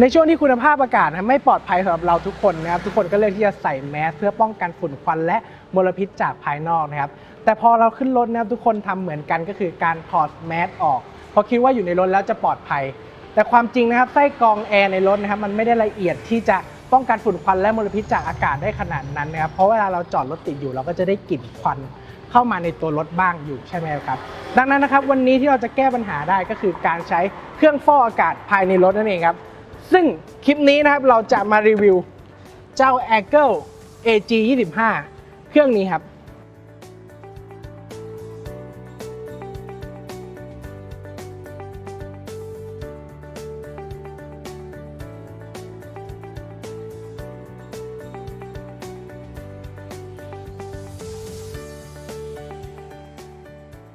ในช่วงที่คุณภาพอากาศไม่ปลอดภัยสำหรับเราทุกคนนะครับทุกคนก็เลือกที่จะใส่แมสเพื่อป้องกันฝุ่นควันและมลพิษจากภายนอกนะครับแต่พอเราขึ้นรถนะครับทุกคนทำเหมือนกันก็คือการถอดแมสออกเพราะคิดว่าอยู่ในรถแล้วจะปลอดภัย แต่ความจริงนะครับไส้กรองแอร์ในรถนะครับมันไม่ได้ละเอียดที่จะป้องกันฝุ่นควันและมลพิษจากอากาศได้ขนาดนั้นนะครับเพราะเวลาเราจอดรถติดอยู่เราก็จะได้กลิ่นควันเข้ามาในตัวรถบ้างอยู่ใช่ไหมครับ ดังนั้นนะครับวันนี้ที่เราจะแก้ปัญหาได้ก็คือการใช้เครื่องฟอกอากาศภายในรถนั่นเองครับ ซึ่งคลิปนี้นะครับเราจะมารีวิว เจ้า a g l e AG 25 เครื่องนี้ครับ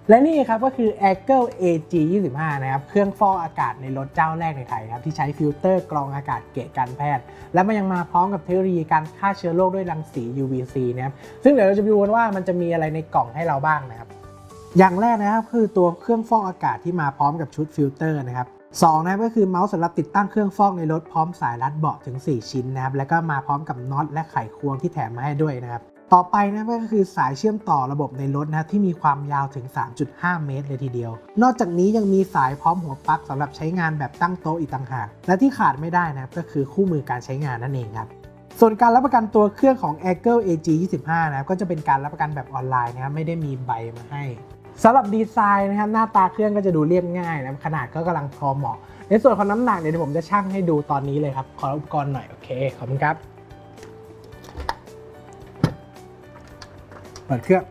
และนี่ครับก็คือ a g l e AG 25นะครับ เครื่องฟอกอากาศในรถเจ้าแรกในไทยครับ ที่ใช้ฟิลเตอร์กรองอากาศเกะกันแพทย์ และมันยังมาพร้อมกับเทคโนโลยีการฆ่าเชื้อโรคด้วยรังสี UVC นะครับ ซึ่งเดี๋ยวเราจะไปดูกันว่ามันจะมีอะไรในกล่องให้เราบ้างนะครับ อย่างแรกนะครับคือตัวเครื่องฟอกอากาศที่มาพร้อมกับชุดฟิลเตอร์นะครับสองนะครับก็คือเมาส์สำหรับติดตั้งเครื่องฟอกในรถพร้อมสายรัดเบาะถึง 4 ชิ้นนะครับแล้วก็มาพร้อมกับน็อตและไขควงที่แถมมาให้ด้วยนะครับ ต่อไปนะครับก็คือสายเชื่อมต่อระบบในรถนะครับที่มีความยาวถึง 3.5 เมตร เลยทีเดียว นอกจากนี้ยังมีสายพร้อมหัวปลั๊กสำหรับใช้งานแบบตั้งโต๊ะอีกต่างหาก และที่ขาดไม่ได้นะครับก็คือคู่มือการใช้งานนั่นเองครับส่วนการรับประกันตัวเครื่องของ a g l e AG 25นะครับก็จะเป็นการรับประกันแบบออนไลน์นะครับไม่ได้มีใบมาให้สำหรับดีไซน์นะครับหน้าตาเครื่องก็จะดูเรียบง่ายนะขนาดก็กำลังพอเหมาะ ในส่วนของน้ำหนักเดี๋ยวผมจะชั่งให้ดูตอนนี้เลยครับ ขออุปกรณ์หน่อย โอเค ขอบคุณครับ เปิดเครื่อง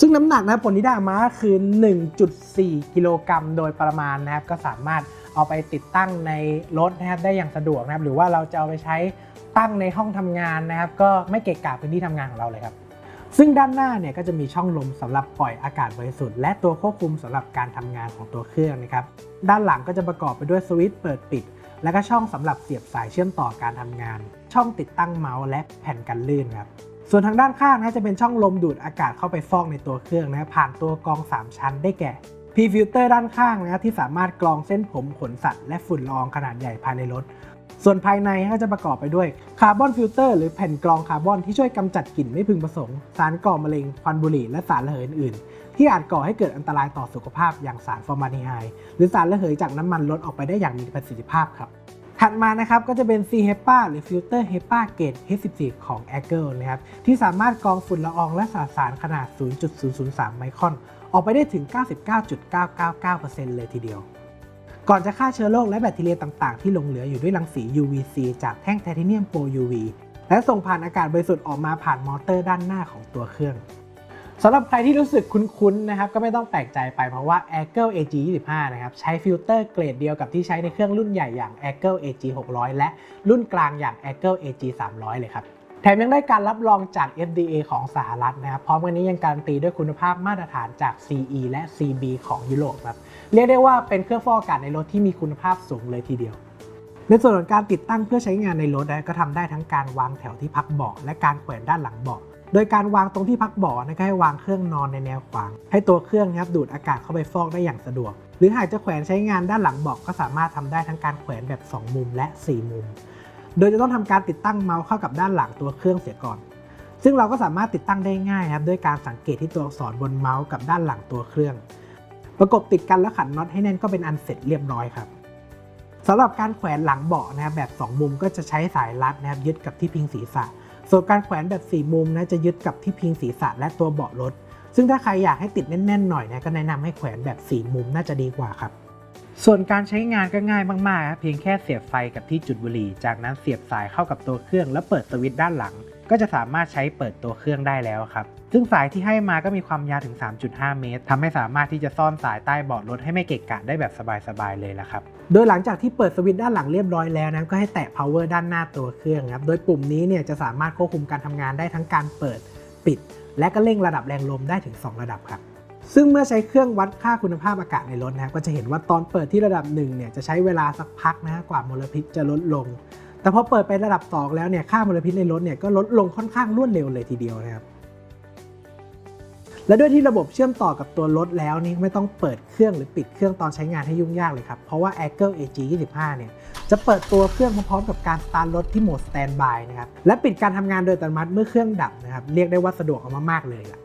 ซึ่งน้ำหนักนะผลที่ได้มาคือ 1.4 กิโลกรัมโดยประมาณนะครับ ก็สามารถเอาไปติดตั้งในรถนะครับได้อย่างสะดวกนะครับ หรือว่าเราจะเอาไปใช้ตั้งในห้องทำงานนะครับ ก็ไม่เกะกะพื้นที่ทำงานของเราเลยครับซึ่งด้านหน้าเนี่ยก็จะมีช่องลมสำหรับปล่อยอากาศบริสุทธิ์และตัวควบคุมสำหรับการทำงานของตัวเครื่องนะครับ ด้านหลังก็จะประกอบไปด้วยสวิตช์เปิดปิด และก็ช่องสำหรับเสียบสายเชื่อมต่อการทำงาน ช่องติดตั้งเมาส์และแผ่นกันลื่นครับส่วนทางด้านข้างนะจะเป็นช่องลมดูดอากาศเข้าไปฟอกในตัวเครื่องนะผ่านตัวกรอง 3 ชั้นได้แก่ P filter ด้านข้างนะที่สามารถกรองเส้นผมขนสัตว์และฝุ่นละอองขนาดใหญ่ภายในรถ ส่วนภายในก็จะประกอบไปด้วยคาร์บอนฟิลเตอร์หรือแผ่นกรองคาร์บอนที่ช่วยกำจัดกลิ่นไม่พึงประสงค์ สารก่อมะเร็งควันบุหรี่และสารระเหยอื่นๆ ที่อาจก่อให้เกิดอันตรายต่อสุขภาพอย่างสารฟอร์มาลดีไฮด์หรือสารระเหยจากน้ำมันรถออกไปได้อย่างมีประสิทธิภาพครับถัดมานะครับก็จะเป็น C HEPA หรือฟิลเตอร์ HEPA เกรด H14 ของ a g l e นะครับที่สามารถกรองฝุ่นละอองและสารสารขนาด 0.003 ไมครอน ออกไปได้ถึง 99.999%เลยทีเดียว ก่อนจะฆ่าเชื้อโรคและแบคทีเรียต่างๆ ที่หลงเหลืออยู่ด้วยรังสี UVC จากแท่งไทเทเนียมโปร UV และส่งผ่านอากาศบริสุทธิ์ออกมาผ่านมอเตอร์ด้านหน้าของตัวเครื่องสำหรับใครที่รู้สึกคุ้นๆนะครับก็ไม่ต้องแปลกใจไปเพราะว่า a g l e AG 25 นะครับใช้ฟิลเตอร์เกรดเดียวกับที่ใช้ในเครื่องรุ่นใหญ่อย่าง a g l e AG 600 และรุ่นกลางอย่าง a g l e AG 300 เลยครับ แถมยังได้การรับรองจาก FDA ของสหรัฐนะครับ พร้อมกันนี้ยังการันตีด้วยคุณภาพมาตรฐานจาก CE และ CB ของยุโรปครับ เรียกได้ว่าเป็นเครื่องฟอกอากาศในรถที่มีคุณภาพสูงเลยทีเดียว ในส่วนของการติดตั้งเพื่อใช้งานในรถนะก็ทำได้ทั้งการวางแถวที่พักเบาะและการแขวนด้านหลังเบาะโดยการวางตรงที่พักเบาะนะก็ให้วางเครื่องนอนในแนวขวาง ให้ตัวเครื่องนะครับดูดอากาศเข้าไปฟอกได้อย่างสะดวก หรือหากจะแขวนใช้งานด้านหลังเบาะก็สามารถทำได้ทั้งการแขวนแบบ 2 มุมและ 4 มุม โดยจะต้องทำการติดตั้งเมาส์เข้ากับด้านหลังตัวเครื่องเสียก่อน ซึ่งเราก็สามารถติดตั้งได้ง่ายครับด้วยการสังเกตที่ตัวอักษรบนเมาส์กับด้านหลังตัวเครื่อง ประกบติดกันแล้วขันน็อตให้แน่นก็เป็นอันเสร็จเรียบร้อยครับสำหรับการแขวนหลังเบาะนะครับแบบ 2 มุมก็จะใช้สายรัดนะครับยึดกับที่พิงศีรษะ ส่วนการแขวนแบบ 4 มุมนะจะยึดกับที่พิงศีรษะและตัวเบาะรถ ซึ่งถ้าใครอยากให้ติดแน่นๆหน่อยนะก็แนะนำให้แขวนแบบ 4 มุมน่าจะดีกว่าครับ ส่วนการใช้งานก็ง่ายมากๆครับเพียงแค่เสียบไฟกับที่จุดบุหรี่ จากนั้นเสียบสายเข้ากับตัวเครื่องแล้วเปิดสวิตช์ด้านหลัง ก็จะสามารถใช้เปิดตัวเครื่องได้แล้วครับ ซึ่งสายที่ให้มาก็มีความยาวถึง 3.5 เมตรทำให้สามารถที่จะซ่อนสายใต้เบาะรถให้ไม่เกะกะได้แบบสบายๆเลยละครับ โดยหลังจากที่เปิดสวิตช์ด้านหลังเรียบร้อยแล้วนะก็ให้แตะ power ด้านหน้าตัวเครื่องครับ โดยปุ่มนี้เนี่ยจะสามารถควบคุมการทำงานได้ทั้งการเปิด ปิด และก็เร่งระดับแรงลมได้ถึง 2 ระดับครับ ซึ่งเมื่อใช้เครื่องวัดค่าคุณภาพอากาศในรถนะครับก็จะเห็นว่าตอนเปิดที่ระดับหนึ่งเนี่ยจะใช้เวลาสักพักนะกว่ามลพิษจะลดลง แต่พอเปิดไประดับ 2 แล้วเนี่ยค่ามลพิษในรถเนี่ยก็ลดลงค่อนข้างรวดเร็วเลยทีเดียวนะครับและด้วยที่ระบบเชื่อมต่อกับตัวรถแล้วนี่ไม่ต้องเปิดเครื่องหรือปิดเครื่องตอนใช้งานให้ยุ่งยากเลยครับ เพราะว่า a g l e AG 25เนี่ยจะเปิดตัวเครื่องพร้อมๆกับการสตาร์ทรถที่โหมด Standby นะครับและปิดการทำงานโดยอัตโนมัติเมื่อเครื่องดับนะครับเรียกได้ว่าสะดวกเอามากๆเลยล่ะ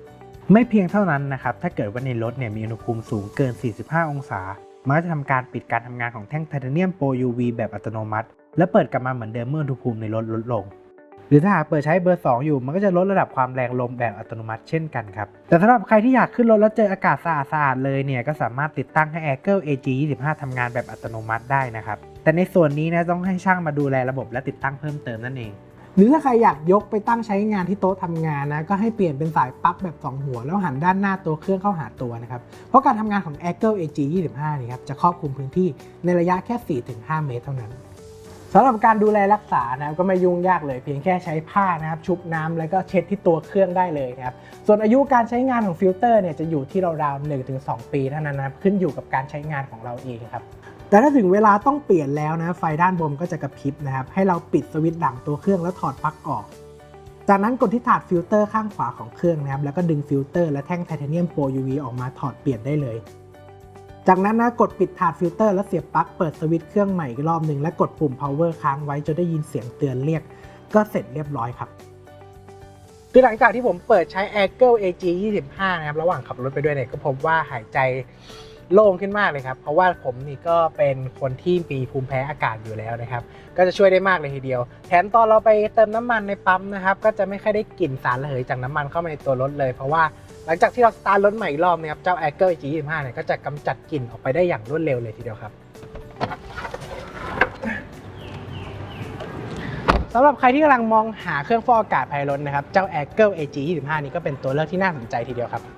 ไม่เพียงเท่านั้นนะครับ ถ้าเกิดว่าในรถเนี่ยมีอุณหภูมิสูงเกิน 45 องศา มันก็จะทำการปิดการทำงานของแท่งไทเทเนียมโปร UV แบบอัตโนมัติ และเปิดกลับมาเหมือนเดิมเมื่ออุณหภูมิในรถลดลง หรือถ้าหากเปิดใช้เบอร์ 2 อยู่ มันก็จะลดระดับความแรงลมแบบอัตโนมัติเช่นกันครับ แต่สำหรับใครที่อยากขึ้นรถแล้วเจออากาศสะอาดๆเลยเนี่ยก็สามารถติดตั้งให้ a i r g l e AG 25ทำงานแบบอัตโนมัติได้นะครับ แต่ในส่วนนี้นะต้องให้ช่างมาดูแลระบบและติดตั้งเพิ่มเติมนั่นเอง หรือถ้าใครอยากยกไปตั้งใช้งานที่โต๊ะทำงานนะก็ให้เปลี่ยนเป็นสายปลั๊กแบบ 2 หัว แล้วหันด้านหน้าตัวเครื่องเข้าหาตัวนะครับ เพราะการทำงานของ a g l e AG 25 นี่ครับจะครอบคลุมพื้นที่ในระยะแค่ 4-5 เมตรเท่านั้นสำหรับการดูแลรักษานะครับก็ไม่ยุ่งยากเลยเพียงแค่ใช้ผ้านะครับชุบน้ำแล้วก็เช็ดที่ตัวเครื่องได้เลยครับส่วนอายุการใช้งานของฟิลเตอร์เนี่ยจะอยู่ที่ราวๆ1-2 ปีเท่านั้นนะครับขึ้นอยู่กับการใช้งานของเราเองครับ แต่ถ้าถึงเวลาต้องเปลี่ยนแล้วนะไฟด้านบนก็จะกระพริบนะครับ ให้เราปิดสวิตช์หลังตัวเครื่องแล้วถอดปลั๊กออก จากนั้นกดที่ถาดฟิลเตอร์ข้างขวาของเครื่องนะครับ แล้วก็ดึงฟิลเตอร์และแท่งไทเทเนียมโปร UV ออกมาถอดเปลี่ยนได้เลย จากนั้นนะกดปิดถาดฟิลเตอร์แล้วเสียบปลั๊กเปิดสวิตช์เครื่องใหม่อีกรอบหนึ่งและกดปุ่ม power ค้างไว้จนได้ยินเสียงเตือนเรียก ก็เสร็จเรียบร้อยครับคือหลังจากที่ผมเปิดใช้ a g l e AG 25 นะครับ ระหว่างขับรถไปด้วยเนี่ยก็พบว่าหายใจ โล่งขึ้นมากเลยครับ เพราะว่าผมนี่ก็เป็นคนที่มีภูมิแพ้อากาศอยู่แล้วนะครับ ก็จะช่วยได้มากเลยทีเดียว แถมตอนเราไปเติมน้ำมันในปั๊มนะครับ ก็จะไม่ค่อยได้กลิ่นสารระเหยจากน้ำมันเข้ามาในตัวรถเลย เพราะว่าหลังจากที่เราสตาร์ทรถใหม่อีกรอบนะครับ เจ้า a i r g l e AG 25 เนี่ยก็จะกำจัดกลิ่นออกไปได้อย่างรวดเร็วเลยทีเดียวครับสำหรับใครที่กำลังมองหาเครื่องฟอกอากาศภายในรถนะครับ เจ้า a i r g l e AG 25 นี้ก็เป็นตัวเลือกที่น่าสนใจทีเดียวครับ